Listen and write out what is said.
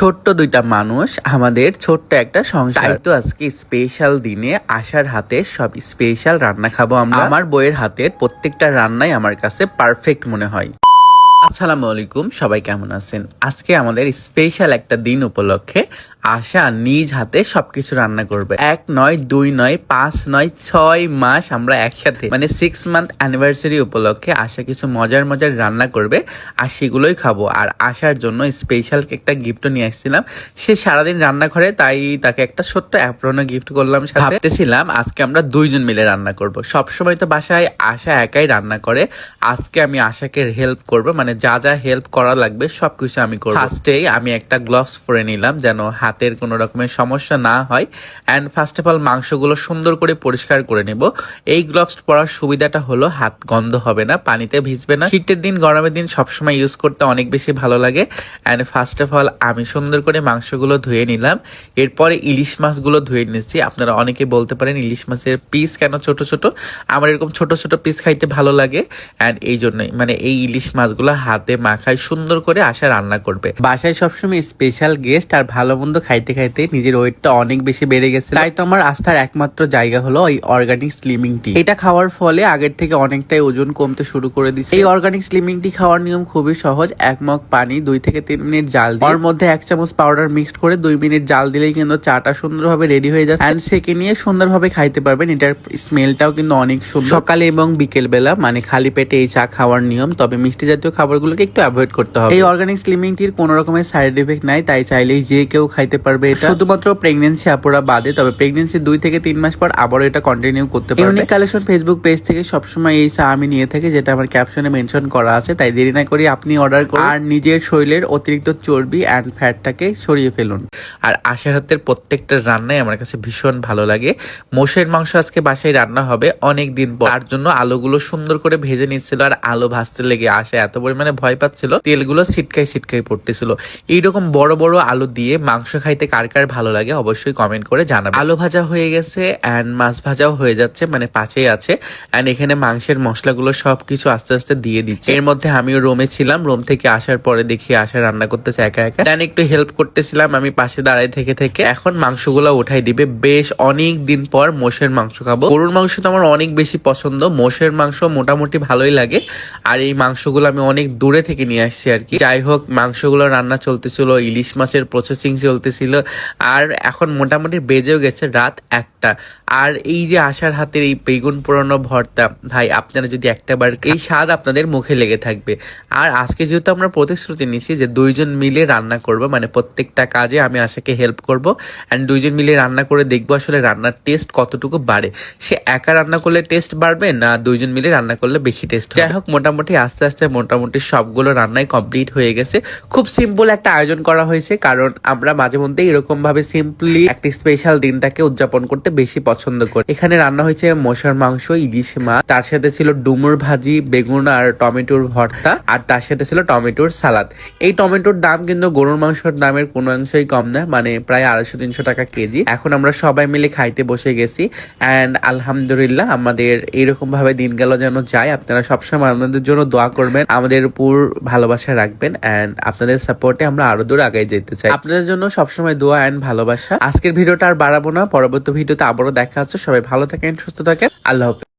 ছোট্ট দুইটা মানুষ আমাদের ছোট্ট একটা সংসার। তো আজকে স্পেশাল দিনে আসার হাতে সব স্পেশাল রান্না খাব আমরা। আমার বইয়ের হাতের প্রত্যেকটা রান্নাই আমার কাছে পারফেক্ট মনে হয়। আসসালামু আলাইকুম, সবাই কেমন আছেন? আজকে আমাদের স্পেশাল একটা দিন উপলক্ষে আশা নিজ হাতে সবকিছু রান্না করবে। এক নয়, দুই নয়, পাঁচ নয়, ছয় মাস আমরা একসাথে মানে সিক্স মান্থ অ্যানিভার্সারি উপলক্ষে আশা কিছু মজার মজার রান্না করবে আর সেগুলোই খাব। আর আশার জন্য স্পেশাল একটা গিফটও নিয়ে আসছিলাম। সে সারাদিন রান্না করে তাই তাকে একটা ছোট্ট অ্যাপ্রনও গিফট করলাম ভাবতেছিলাম আজকে আমরা দুইজন মিলে রান্না করব। সব সময় তো বাসায় আশা একাই রান্না করে। আজকে আমি আশাকে হেল্প করব মানে যা যা হেল্প করা লাগবে, সবকিছু আমি করব। ফার্স্টেই আমি একটা গ্লাভস পরে নিলাম, যেন হাতের কোনো রকমের সমস্যা না হয়। অ্যান্ড ফার্স্ট অফ অল মাংসগুলো সুন্দর করে পরিষ্কার করে নেব। এই গ্লাভস পরার সুবিধাটা হলো, হাত গন্ধ হবে না, পানিতে ভিজবে না। শীতের দিন, গরমের দিন সবসময় ইউজ করতে অনেক বেশি ভালো লাগে। অ্যান্ড ফার্স্ট অফ অল আমি সুন্দর করে মাংসগুলো ধুয়ে নিলাম। এরপরে ইলিশ মাছগুলো ধুয়ে নিচ্ছি আপনারা অনেকে বলতে পারেন, ইলিশ মাছের পিস কেন ছোট ছোট? আমার এরকম ছোট ছোট পিস খাইতে ভালো লাগে। অ্যান্ড এই জন্যই মানে এই ইলিশ মাছগুলো হাতে মাখায় সুন্দর করে আসা রান্না করবে। বাসায় সবসময় স্পেশাল গেস্ট আর ভালো মন্দ খাইতে খাইতে নিজের ওয়েটটা অনেক বেশি বেড়ে গেছে। তাই তো আমার আস্থার একমাত্র জায়গা হলো ওই অর্গানিক স্লিমিং টি এটা খাওয়ার ফলে আগের থেকে অনেকটাই ওজন কমতে শুরু করে দিচ্ছে এই অর্গানিক স্লিমিং টি খাওয়ার নিয়ম খুবই সহজ। এক মগ পানি, দুই থেকে তিন মিনিট জাল দিয়ে, ওর মধ্যে এক চামচ পাউডার মিক্সড করে দুই মিনিট জাল দিলেই কিন্তু চাটা সুন্দরভাবে রেডি হয়ে যাচ্ছে। অ্যান্ড সেকে নিয়ে সুন্দরভাবে খাইতে পারবেন। এটার স্মেলটাও কিন্তু অনেক সুন্দর। সকালে এবং বিকেল বেলা মানে খালি পেটে এই চা খাওয়ার নিয়ম। তবে মিষ্টি জাতীয় খাবারগুলোকে একটু অ্যাভয়েড করতে হবে। এই অর্গানিক স্লিমিং টির কোনো রকমের সাইড এফেক্ট নাই তাই চাইলেই যে কেউ খাইতে পারবে এটা। শুধুমাত্র প্রেগনেন্সি আপুরা বাদে তবে প্রেগনেন্সি দুই থেকে তিন মাস পর আবারও এটা কন্টিনিউ করতে পারবে। ইউনিক কালেকশন ফেসবুক পেজ থেকে সবসময় এই চা আমি নিয়ে থাকি যেটা আমার ক্যাপশনে মেনশন করা আছে তাই দেরি না করে আপনি অর্ডার করুন। আর নিজের শরীরের অতিরিক্ত চর্বি অ্যান্ড ফ্যাটটাকে সরিয়ে ফেলুন। আর আশার হাতের প্রত্যেকটা রান্নাই আমার কাছে ভীষণ ভালো লাগে। মোষের মাংস আজকে বাসায় রান্না হবে অনেক দিন পর। তার জন্য আলুগুলো সুন্দর করে ভেজে নিচ্ছিল আর আলু ভাজতে লেগে আসে এত পরিমাণে ভয় পাচ্ছিল, তেলগুলো ছিটকাই ছিটকাই পড়তেছিল। এইরকম বড় বড় আলু দিয়ে মাংস খাইতে কার কার ভালো লাগে অবশ্যই কমেন্ট করে জানাবে। আলু ভাজা হয়ে গেছে অ্যান্ড মাছ ভাজাও হয়ে যাচ্ছে মানে পাশেই আছে। অ্যান্ড এখানে মাংসের মশলাগুলো সব কিছু আস্তে আস্তে দিয়ে দিচ্ছে। এর মধ্যে আমিও রোমে ছিলাম রোম থেকে আসার পরে দেখি আসা রান্না করতেছে একা একা। দেন একটু হেল্প করতেছিলাম, আমি পাশে দাঁড়াই থেকে থেকে। এখন মাংসগুলো উঠাই দিবে। বেশ অনেক দিন পর মোষের মাংস খাব। গরুর মাংস তো আমার অনেক বেশি পছন্দ। মোষের মাংস মোটামুটি ভালোই লাগে। আর এই মাংসগুলো আমি অনেক দূরে থেকে নিয়ে আসছি আর কি। যাই হোক, মাংসগুলো রান্না চলতেছিল, ইলিশ মাছের প্রসেসিং চলতেছিল, আর এখন মোটামুটি বেজেও গেছে রাত একটা। আর এই যে আশার হাতের এই বেগুন পোড়ানো ভর্তা, ভাই, আপনারা যদি একটা বার এই স্বাদ আপনাদের মুখে লেগে থাকবে। আর আজকে যেহেতু আমরা প্রতিশ্রুতি নিচ্ছি যে দুইজন মিলে রান্না করব মানে প্রত্যেকটা কাজে আমি আশাকে হেল্প করব অ্যান্ড দুইজন মিলে রান্না করে দেখব আসলে রান্নার টেস্ট কতটুকু বাড়ে। সে একা রান্না করলে টেস্ট বাড়বে না দুইজন মিলে রান্না করলে বেশি টেস্ট যাই হোক, মোটামুটি আস্তে আস্তে মোটামুটি সবগুলো রান্নাই কমপ্লিট হয়ে গেছে। খুব সিম্পল একটা আয়োজন করা হয়েছে, কারণ আমরা মাঝে মধ্যে এরকম ভাবে সিম্পলি একটা স্পেশাল দিনটাকে উদযাপন করতে বেশি পছন্দ করি। এখানে রান্না হয়েছে মশার মাংস, ইলিশ মাছ, তার সাথে ছিল ডুমুর ভাজি, বেগুন আর টমেটোর ভর্তা, আর তার সাথে ছিল টমেটোর সালাদ। এই টমেটোর দাম কিন্তু গরুর মাংসের দামের কোনো অংশই কম না মানে প্রায় আড়াইশো, তিনশো টাকা কেজি। এখন আমরা সবাই মিলে খাইতে বসে গেছি অ্যান্ড আলহামদুলিল্লাহ আমাদের এরকম ভাবে দিন গেল যেন যায়। আপনারা সবসময় আমাদের জন্য দোয়া করবেন, আমাদের উপর ভালোবাসা রাখবেন অ্যান্ড আপনাদের সাপোর্টে আমরা আরও দূর আগে যেতে চাই। আপনাদের জন্য সবসময় দোয়া অ্যান্ড ভালোবাসা। আজকের ভিডিওটা আর বাড়াবো না, পরবর্তী ভিডিওতে আবারও দেখা হচ্ছে। সবাই ভালো থাকেন, সুস্থ থাকেন। আল্লাহ হাফেজ।